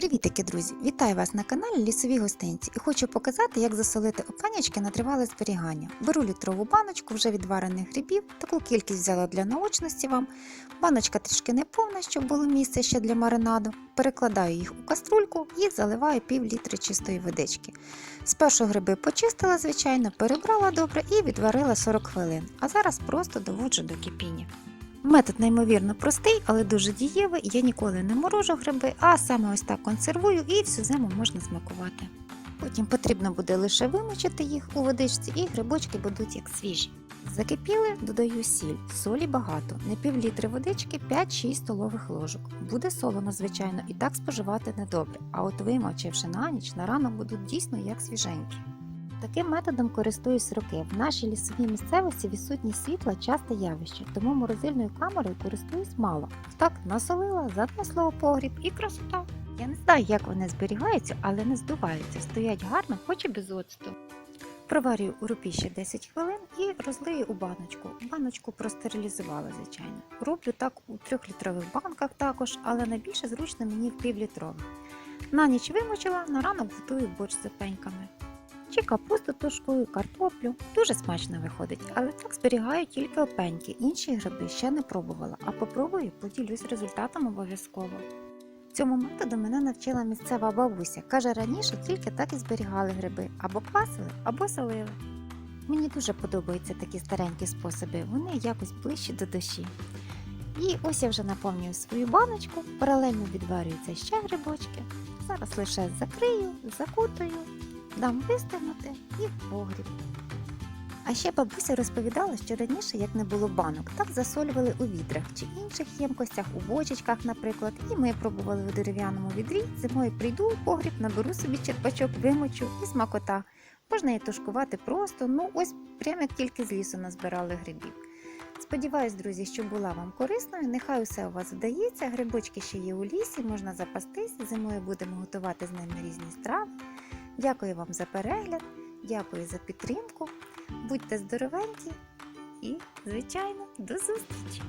Привітики, друзі! Вітаю вас на каналі Лісові гостинці і хочу показати, як засолити опенячки на тривале зберігання. Беру літрову баночку вже відварених грибів, таку кількість взяла для наочності вам. Баночка трішки не повна, щоб було місце ще для маринаду. Перекладаю їх у каструльку і заливаю пів літри чистої водички. Спершу гриби почистила, звичайно, перебрала добре і відварила 40 хвилин. А зараз просто доводжу до кипіння. Метод неймовірно простий, але дуже дієвий. Я ніколи не морожу гриби, а саме ось так консервую і всю зиму можна смакувати. Потім потрібно буде лише вимочити їх у водичці, і грибочки будуть як свіжі. Закипіли, додаю сіль. Солі багато, не пів літри водички, 5-6 столових ложок. Буде солоно, звичайно, і так споживати недобре. А от вимочивши на ніч, на ранок будуть дійсно як свіженькі. Таким методом користуюсь роки. В нашій лісовій місцевості відсутність світла часте явище, тому морозильною камерою користуюсь мало. Так насолила, занесла у погріб і красота. Я не знаю, як вони зберігаються, але не здуваються, стоять гарно, хоч і без оцту. Проварюю у рупі ще 10 хвилин і розлию у баночку. Баночку простерилізувала, звичайно. Роблю так у 3-літрових банках також, але найбільше зручно мені в півлітрових. На ніч вимочила, на ранок готую борщ з опеньками чи капусту тушкою, картоплю. Дуже смачно виходить, але так зберігаю тільки опеньки. Інші гриби ще не пробувала, а попробую, поділюсь результатом обов'язково. Цьому методу мене навчила місцева бабуся. Каже, раніше тільки так і зберігали гриби, або квасили, або солили. Мені дуже подобаються такі старенькі способи, вони якось ближчі до душі. І ось я вже наповнюю свою баночку, паралельно відварюються ще грибочки. Зараз лише закрию, закутаю дам вистигнути і в погріб. А ще бабуся розповідала, що раніше, як не було банок, так засолювали у відрах чи інших ємкостях, у бочечках, наприклад. І ми пробували у дерев'яному відрі. Зимою прийду у погріб, наберу собі черпачок, вимочу і смакота. Можна її тушкувати просто, ну ось прямо як тільки з лісу назбирали грибів. Сподіваюсь, друзі, що була вам корисною. Нехай усе у вас вдається. Грибочки ще є у лісі, можна запастись. Зимою будемо готувати з ними різні страви. Дякую вам за перегляд, дякую за підтримку. Будьте здоровенькі і, звичайно, до зустрічі!